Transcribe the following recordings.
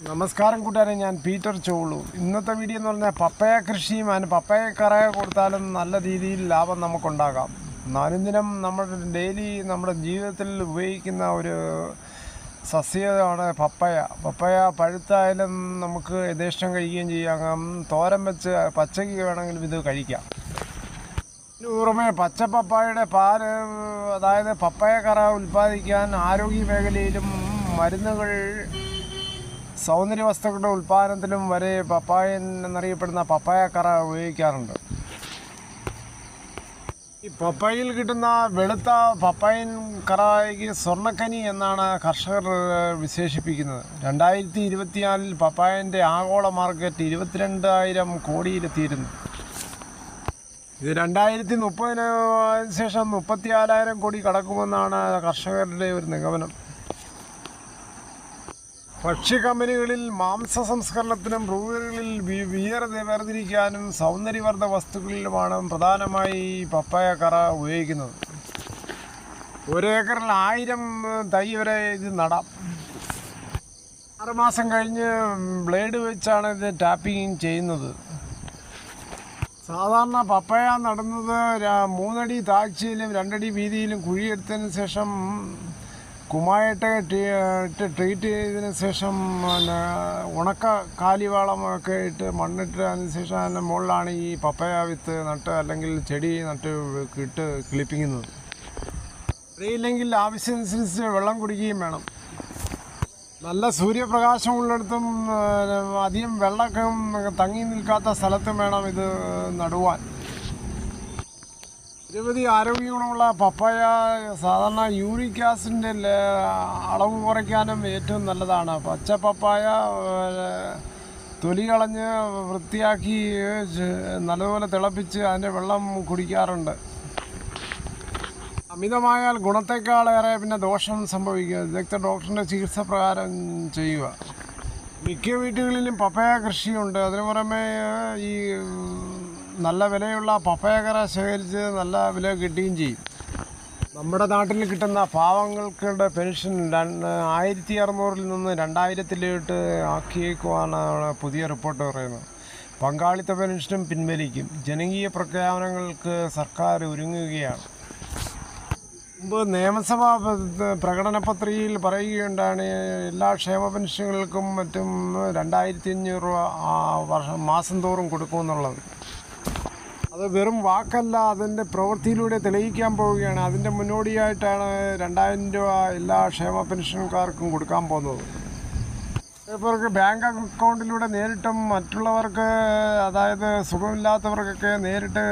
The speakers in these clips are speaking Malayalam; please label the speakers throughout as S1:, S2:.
S1: നമസ്കാരം കൂട്ടുകാരെ ഞാൻ പീറ്റർ ചോളു. ഇന്നത്തെ വീഡിയോ എന്ന് പറഞ്ഞാൽ പപ്പയ കൃഷിയും അതിന് പപ്പയ കറയ കൊടുത്താലും നല്ല രീതിയിൽ ലാഭം നമുക്കുണ്ടാകാം. നാലുദിനം നമ്മുടെ ഡെയിലി നമ്മുടെ ജീവിതത്തിൽ ഉപയോഗിക്കുന്ന ഒരു സസ്യമാണ് പപ്പയ. പപ്പയ പഴുത്തായാലും നമുക്ക് യഥേഷ്ടം കഴിക്കുകയും ചെയ്യാം. തോരൻ വെച്ച് പച്ചക്ക് വേണമെങ്കിലും ഇത് കഴിക്കാം. പുറമെ പച്ച പപ്പായയുടെ പാൽ അതായത് പപ്പയ കറ ഉൽപ്പാദിക്കാൻ ആരോഗ്യ മേഖലയിലും മരുന്നുകൾ സൗന്ദര്യ വസ്തുക്കളുടെ ഉൽപ്പാദനത്തിലും വരെ പപ്പായ എന്നറിയപ്പെടുന്ന പപ്പായ കറ ഉപയോഗിക്കാറുണ്ട്. ഈ പപ്പായയിൽ കിട്ടുന്ന വെളുത്ത പപ്പായൻ കറായിക്ക് സ്വർണക്കനി എന്നാണ് കർഷകർ വിശേഷിപ്പിക്കുന്നത്. രണ്ടായിരത്തി ഇരുപത്തിനാലിൽ പപ്പായന്റെ ആഗോള മാർക്കറ്റ് ഇരുപത്തിരണ്ടായിരം കോടിയിലെത്തിയിരുന്നു. ഇത് രണ്ടായിരത്തി മുപ്പതിന് ശേഷം മുപ്പത്തിനാലായിരം കോടി കടക്കുമെന്നാണ് കർഷകരുടെ ഒരു നിഗമനം. ഭക്ഷ്യ കമ്പനികളിൽ മാംസ സംസ്കരണത്തിനും ബ്രൂവറികളിൽ വിയർ വേർതിരിക്കാനും സൗന്ദര്യവർദ്ധ വസ്തുക്കളിലുമാണ് പ്രധാനമായി പപ്പായ കറ ഉപയോഗിക്കുന്നത്. ഒരേക്കറിൽ ആയിരം തൈ വരെ ഇത് നടാം. ആറുമാസം കഴിഞ്ഞ് ബ്ലേഡ് വെച്ചാണ് ഇത് ടാപ്പിംഗ് ചെയ്യുന്നത്. സാധാരണ പപ്പയ നടുന്നത് മൂന്നടി താഴ്ചയിലും രണ്ടടി വീതിയിലും കുഴിയെടുത്തതിന് ശേഷം കുമ്മായിട്ട് ട്രീറ്റ് ചെയ്തതിന് ശേഷം പിന്നെ ഉണക്ക കാലിവാളമൊക്കെ ഇട്ട് മണ്ണിട്ട് അതിന് ശേഷം അതിന്റെ മുകളിലാണ് ഈ പപ്പയ വിത്ത് നട്ട് അല്ലെങ്കിൽ ചെടി നട്ട് ഇട്ട് കിളിപ്പിക്കുന്നത്. അറിയില്ലെങ്കിൽ ആവശ്യമനുസരിച്ച് വെള്ളം കുടിക്കുകയും വേണം. നല്ല സൂര്യപ്രകാശം ഉള്ളിടത്തും അധികം വെള്ളമൊക്കെ തങ്ങി നിൽക്കാത്ത സ്ഥലത്തും വേണം ഇത് നടുവാൻ. നിരവധി ആരോഗ്യ ഗുണമുള്ള പപ്പായ സാധാരണ യൂറിക് ആസിഡിന്റെ അളവ് കുറയ്ക്കാനും ഏറ്റവും നല്ലതാണ്. പച്ച പപ്പായ തൊലി കളഞ്ഞ് വൃത്തിയാക്കി നല്ലതുപോലെ തിളപ്പിച്ച് അതിന്റെ വെള്ളം കുടിക്കാറുണ്ട്. അമിതമായാൽ ഗുണത്തേക്കാളേറെ പിന്നെ ദോഷം സംഭവിക്കുക. വിദഗ്ധ ഡോക്ടറിന്റെ ചികിത്സ പ്രകാരം ചെയ്യുക. മിക്ക വീടുകളിലും പപ്പായ കൃഷിയുണ്ട്. അതിന് പുറമെ ഈ നല്ല വിലയുള്ള പപ്പയക്കറ ശേഖരിച്ച് നല്ല വില കിട്ടുകയും ചെയ്യും. നമ്മുടെ നാട്ടിൽ കിട്ടുന്ന പാവങ്ങൾക്കുടെ പെൻഷൻ ആയിരത്തി അറുന്നൂറിൽ നിന്ന് രണ്ടായിരത്തിലോട്ട് ആക്കിയേക്കുവാനാണ് പുതിയ റിപ്പോർട്ട് പറയുന്നത്. പങ്കാളിത്ത പെൻഷനും പിൻവലിക്കും. ജനകീയ പ്രഖ്യാപനങ്ങൾക്ക് സർക്കാർ ഒരുങ്ങുകയാണ്. മുമ്പ് നിയമസഭാ പ്രകടന പത്രികയിൽ പറയുകയുണ്ടാണ് എല്ലാ ക്ഷേമ പെൻഷനുകൾക്കും മറ്റും രണ്ടായിരത്തി അഞ്ഞൂറ് രൂപ മാസം തോറും കൊടുക്കുമെന്നുള്ളത്. അത് വെറും വാക്കല്ല അതിന്റെ പ്രവൃത്തിയിലൂടെ തെളിയിക്കാൻ പോവുകയാണ്. അതിന്റെ മുന്നോടിയായിട്ടാണ് രണ്ടായിരം രൂപ എല്ലാ ക്ഷേമ പെൻഷൻകാർക്കും കൊടുക്കാൻ പോകുന്നത്. ഇവർക്ക് ബാങ്ക് അക്കൗണ്ടിലൂടെ നേരിട്ടും മറ്റുള്ളവർക്ക് അതായത് സുഖമില്ലാത്തവർക്കൊക്കെ നേരിട്ട്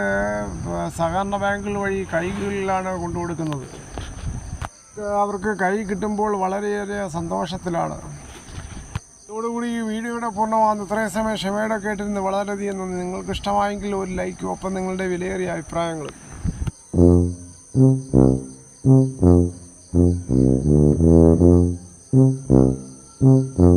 S1: സഹകരണ ബാങ്കുകൾ വഴി കൈകളിലാണ് കൊണ്ടുകൊടുക്കുന്നത്. അവർക്ക് കൈ കിട്ടുമ്പോൾ വളരെയേറെ സന്തോഷത്തിലാണ്. ഇതോടുകൂടി ഈ വീഡിയോയുടെ പൂർണമാകുന്ന ഇത്രയും സമയം ക്ഷമയുടെ കേട്ടിരുന്ന് വളരെയധികം നന്ദി നിങ്ങൾക്ക് ഇഷ്ടമായെങ്കിൽ ഒരു ലൈക്കും ഒപ്പം നിങ്ങളുടെ വിലയേറിയ അഭിപ്രായങ്ങളും Mm-hmm.